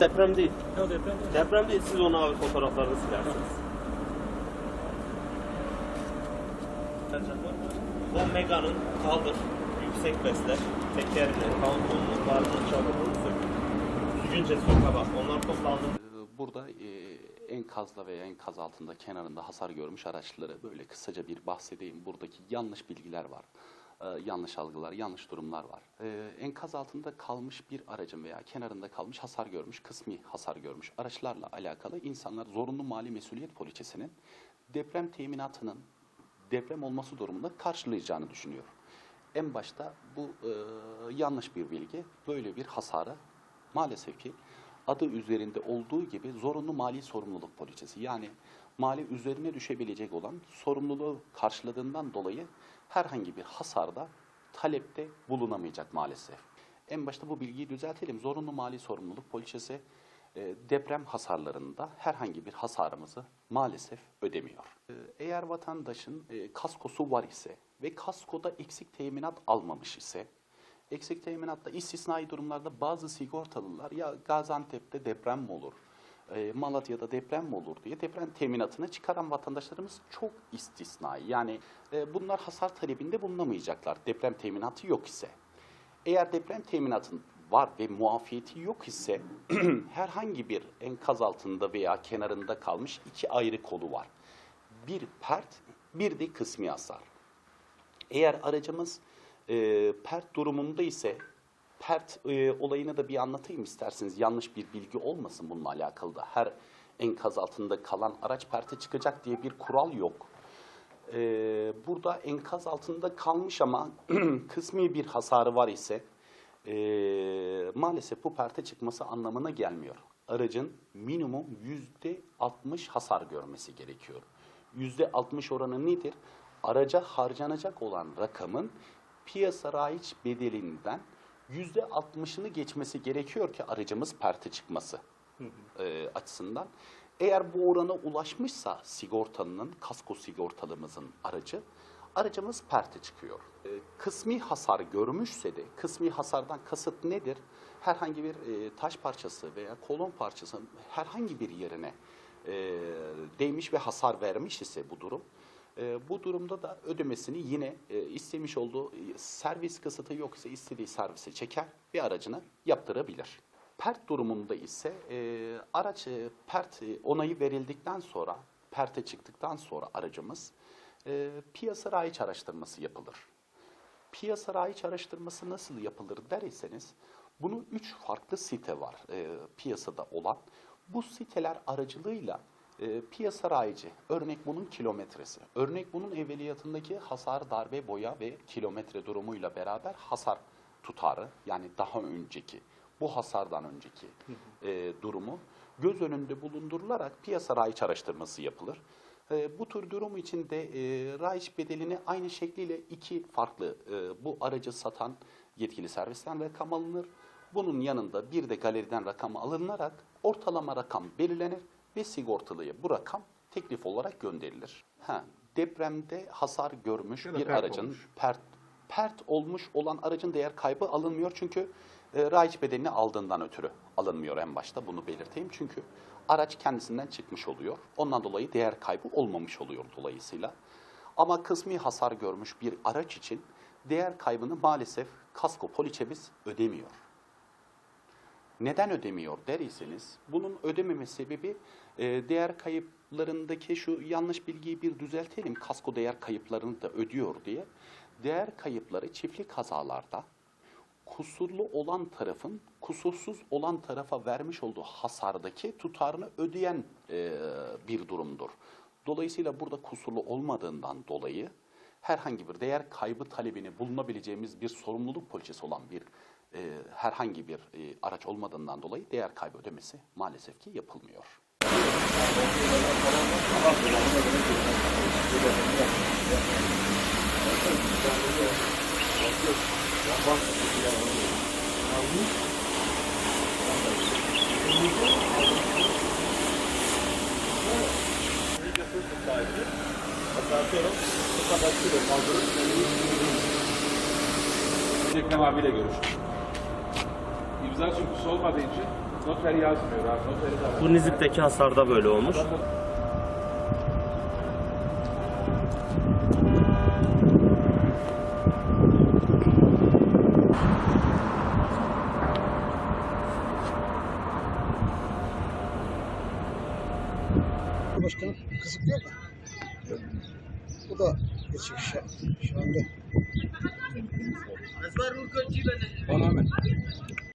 Deprem değil. Ya deprem değil. Deprem değil. Siz onu abi fotoğraflarını silersiniz. O Mega'nın kaldır, yüksek besle, tekerini, tamponu, bardağın çabukluğunu sök. Düzgünce sök bak. Onlar toplandı. Burada e, enkazda veya enkaz altında kenarında hasar görmüş araçları böyle kısaca bir bahsedeyim. Buradaki yanlış bilgiler var. Ee, yanlış algılar, yanlış durumlar var. Ee, enkaz altında kalmış bir aracın veya kenarında kalmış hasar görmüş, kısmi hasar görmüş araçlarla alakalı insanlar zorunlu mali mesuliyet poliçesinin deprem teminatının deprem olması durumunda karşılayacağını düşünüyor. En başta bu e, yanlış bir bilgi. Böyle bir hasarı maalesef ki adı üzerinde olduğu gibi zorunlu mali sorumluluk poliçesi. Yani mali üzerine düşebilecek olan sorumluluğu karşıladığından dolayı herhangi bir hasarda talepte bulunamayacak maalesef. En başta bu bilgiyi düzeltelim. Zorunlu mali sorumluluk poliçesi e, deprem hasarlarında herhangi bir hasarımızı maalesef ödemiyor. E, Eğer vatandaşın e, kaskosu var ise ve kaskoda eksik teminat almamış ise Eksik teminatta istisnai durumlarda bazı sigortalılar ya Gaziantep'te deprem mi olur, e, Malatya'da deprem mi olur diye deprem teminatını çıkaran vatandaşlarımız çok istisnai. Yani e, bunlar hasar talebinde bulunamayacaklar deprem teminatı yok ise. Eğer deprem teminatın var ve muafiyeti yok ise herhangi bir enkaz altında veya kenarında kalmış iki ayrı kolu var. Bir pert, bir de kısmi hasar. Eğer aracımız e, pert durumunda ise pert e, olayını da bir anlatayım isterseniz. Yanlış bir bilgi olmasın bununla alakalı da. Her enkaz altında kalan araç perte çıkacak diye bir kural yok. E, burada enkaz altında kalmış ama kısmi bir hasarı var ise e, maalesef bu perte çıkması anlamına gelmiyor. Aracın minimum yüzde 60 hasar görmesi gerekiyor. Yüzde 60 oranı nedir? Araca harcanacak olan rakamın piyasa raiç bedelinden yüzde 60'ını geçmesi gerekiyor ki aracımız perte çıkması e, açısından. Eğer bu orana ulaşmışsa sigortalının, kasko sigortalımızın aracı, aracımız perte çıkıyor. E, kısmi hasar görmüşse de, kısmi hasardan kasıt nedir? Herhangi bir e, taş parçası veya kolon parçası herhangi bir yerine e, değmiş ve hasar vermiş ise bu durum, e, bu durumda da ödemesini yine e, istemiş olduğu e, servis kısıtı yoksa istediği servise çeker ve aracını yaptırabilir. Pert durumunda ise e, araç e, pert e, onayı verildikten sonra, perte çıktıktan sonra aracımız e, piyasa raiç araştırması yapılır. Piyasa raiç araştırması nasıl yapılır derseniz, bunun üç farklı site var e, piyasada olan. Bu siteler aracılığıyla e, piyasa rayici, örnek bunun kilometresi, örnek bunun evveliyatındaki hasar, darbe, boya ve kilometre durumuyla beraber hasar tutarı, yani daha önceki, bu hasardan önceki e, durumu göz önünde bulundurularak piyasa rayiç araştırması yapılır. E, bu tür durum içinde e, rayiç bedelini aynı şekliyle iki farklı e, bu aracı satan yetkili servisten rakam alınır. Bunun yanında bir de galeriden rakam alınarak ortalama rakam belirlenir ve sigortalıya bu rakam teklif olarak gönderilir. Ha, depremde hasar görmüş bir pert aracın olmuş. pert pert olmuş olan aracın değer kaybı alınmıyor çünkü e, raiç bedelini aldığından ötürü alınmıyor en başta bunu belirteyim çünkü araç kendisinden çıkmış oluyor. Ondan dolayı değer kaybı olmamış oluyor dolayısıyla. Ama kısmi hasar görmüş bir araç için değer kaybını maalesef kasko poliçemiz ödemiyor. Neden ödemiyor derseniz bunun ödememe sebebi e, değer kayıplarındaki şu yanlış bilgiyi bir düzeltelim. Kasko değer kayıplarını da ödüyor diye. Değer kayıpları çiftlik kazalarda kusurlu olan tarafın kusursuz olan tarafa vermiş olduğu hasardaki tutarını ödeyen e, bir durumdur. Dolayısıyla burada kusurlu olmadığından dolayı herhangi bir değer kaybı talebini bulunabileceğimiz bir sorumluluk poliçesi olan bir e, herhangi bir e, araç olmadığından dolayı değer kaybı ödemesi maalesef ki yapılmıyor. Ekrem abiyle görüştüm. İmza çünkü olmadığı için noter yazmıyor abi. Noteri de Bu Nizip'teki hasarda böyle olmuş. Başkanım kızıklıyor mu? Bu da geçik şu, şu anda. Tamamen.